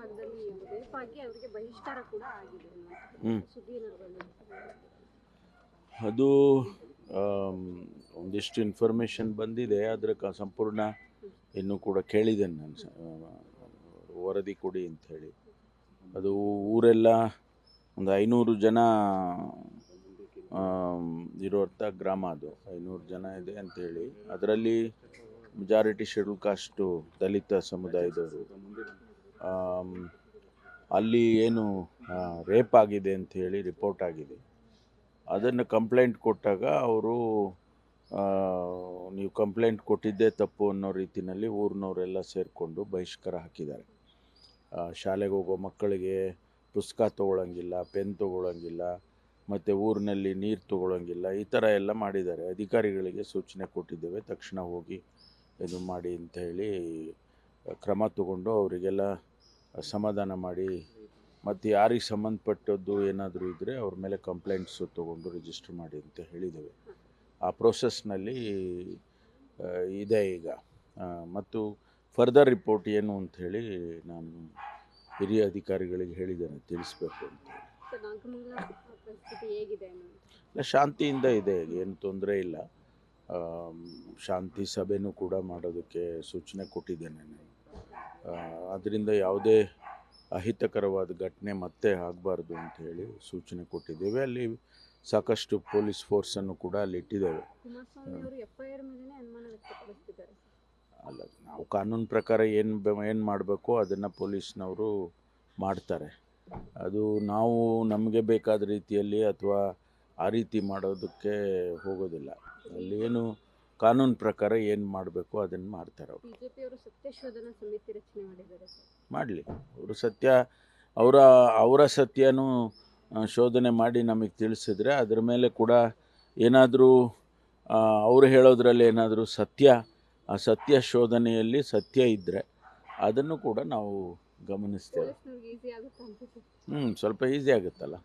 ಭಾಗದಲ್ಲಿ ರೇಪಾಗಿ ಅವರಿಗೆ ಬಹಿಷ್ಕಾರ ಕೂಡ ಆಗಿದೆ. ಅದು ಒಂದಿಷ್ಟು ಇನ್ಫಾರ್ಮೇಶನ್ ಬಂದಿದೆ ಅದರ ಸಂಪೂರ್ಣ ಇನ್ನೂ ಕೂಡ ಕೇಳಿದ್ದೇನೆ ನಾನು ವರದಿ ಕೊಡಿ ಅಂತ ಹೇಳಿ. ಅದು ಊರೆಲ್ಲ ಒಂದು ಐನೂರು ಜನ ಇರುವಂಥ ಗ್ರಾಮ ಅದು. ಐನೂರು ಜನ ಇದೆ ಅಂತ ಹೇಳಿ. ಅದರಲ್ಲಿ ಮೆಜಾರಿಟಿ ಶೆಡ್ಯೂಲ್ ಕಾಸ್ಟು ದಲಿತ ಸಮುದಾಯದವರು. ಅಲ್ಲಿ ಏನು ರೇಪ್ ಆಗಿದೆ ಅಂತ ಹೇಳಿ ರಿಪೋರ್ಟ್ ಆಗಿದೆ. ಅದನ್ನು ಕಂಪ್ಲೇಂಟ್ ಕೊಟ್ಟಾಗ ಅವರು ನೀವು ಕಂಪ್ಲೇಂಟ್ ಕೊಟ್ಟಿದ್ದೇ ತಪ್ಪು ಅನ್ನೋ ರೀತಿಯಲ್ಲಿ ಊರಿನವರೆಲ್ಲ ಸೇರಿಕೊಂಡು ಬಹಿಷ್ಕಾರ ಹಾಕಿದ್ದಾರೆ. ಶಾಲೆಗೆ ಹೋಗೋ ಮಕ್ಕಳಿಗೆ ಪುಸ್ತಕ ತೊಗೊಳ್ಳೋಂಗಿಲ್ಲ ಪೆನ್ ತೊಗೊಳಂಗಿಲ್ಲ, ಮತ್ತು ಊರಿನಲ್ಲಿ ನೀರು ತೊಗೊಳಂಗಿಲ್ಲ, ಈ ಥರ ಎಲ್ಲ ಮಾಡಿದ್ದಾರೆ. ಅಧಿಕಾರಿಗಳಿಗೆ ಸೂಚನೆ ಕೊಟ್ಟಿದ್ದೇವೆ, ತಕ್ಷಣ ಹೋಗಿ ಇದು ಮಾಡಿ ಅಂತ ಹೇಳಿ, ಕ್ರಮ ತಗೊಂಡು ಅವರಿಗೆಲ್ಲ ಸಮಾಧಾನ ಮಾಡಿ ಮತ್ತು ಯಾರಿಗೆ ಸಂಬಂಧಪಟ್ಟದ್ದು ಏನಾದರೂ ಇದ್ದರೆ ಅವ್ರ ಮೇಲೆ ಕಂಪ್ಲೇಂಟ್ಸು ತೊಗೊಂಡು ರಿಜಿಸ್ಟರ್ ಮಾಡಿ ಅಂತ ಹೇಳಿದ್ದೇವೆ. ಆ ಪ್ರೋಸೆಸ್ನಲ್ಲಿ ಇದೆ ಈಗ. ಮತ್ತು ಫರ್ದರ್ ರಿಪೋರ್ಟ್ ಏನು ಅಂತ ಹೇಳಿ ನಾನು ಹಿರಿಯ ಅಧಿಕಾರಿಗಳಿಗೆ ಹೇಳಿದ್ದೇನೆ ತಿಳಿಸ್ಬೇಕು ಅಂತ ಇಲ್ಲ ಶಾಂತಿಯಿಂದ ಇದೆ ಏನು ತೊಂದರೆ ಇಲ್ಲ. ಶಾಂತಿ ಸಭೆನೂ ಕೂಡ ಮಾಡೋದಕ್ಕೆ ಸೂಚನೆ ಕೊಟ್ಟಿದ್ದೇನೆ ನಾನು. ಅದರಿಂದ ಯಾವುದೇ ಅಹಿತಕರವಾದ ಘಟನೆ ಮತ್ತೆ ಆಗಬಾರ್ದು ಅಂತ ಹೇಳಿ ಸೂಚನೆ ಕೊಟ್ಟಿದ್ದೇವೆ. ಅಲ್ಲಿ ಸಾಕಷ್ಟು ಪೊಲೀಸ್ ಫೋರ್ಸನ್ನು ಕೂಡ ಅಲ್ಲಿ ಇಟ್ಟಿದ್ದೇವೆ. ಅಲ್ಲ ನಾವು ಕಾನೂನು ಪ್ರಕಾರ ಏನು ಏನು ಮಾಡಬೇಕು ಅದನ್ನು ಪೊಲೀಸ್ನವರು ಮಾಡ್ತಾರೆ. ಅದು ನಾವು ನಮಗೆ ಬೇಕಾದ ರೀತಿಯಲ್ಲಿ ಅಥವಾ ಆ ರೀತಿ ಮಾಡೋದಕ್ಕೆ ಹೋಗೋದಿಲ್ಲ. ಅಲ್ಲಿ ಏನು ಕಾನೂನು ಪ್ರಕಾರ ಏನು ಮಾಡಬೇಕು ಅದನ್ನು ಮಾಡ್ತಾರೆ ಅವರು. ಅವರು ಸತ್ಯಶೋಧನಾ ಸಮಿತಿ ರಚನೆ ಮಾಡಿದ್ದಾರೆ ಸರ್. ಮಾಡಲಿ. ಅವರು ಸತ್ಯ ಅವರ ಅವರ ಸತ್ಯನೂ ಶೋಧನೆ ಮಾಡಿ ನಮಗೆ ತಿಳಿಸಿದ್ರೆ ಅದರ ಮೇಲೆ ಕೂಡ ಏನಾದರೂ ಅವರು ಹೇಳೋದ್ರಲ್ಲಿ ಏನಾದರೂ ಸತ್ಯ ಆ ಸತ್ಯ ಶೋಧನೆಯಲ್ಲಿ ಸತ್ಯ ಇದ್ದರೆ ಅದನ್ನು ಕೂಡ ನಾವು ಗಮನಿಸ್ತೇವೆ. ಹ್ಞೂ ಸ್ವಲ್ಪ ಈಸಿ ಆಗುತ್ತಲ್ಲ.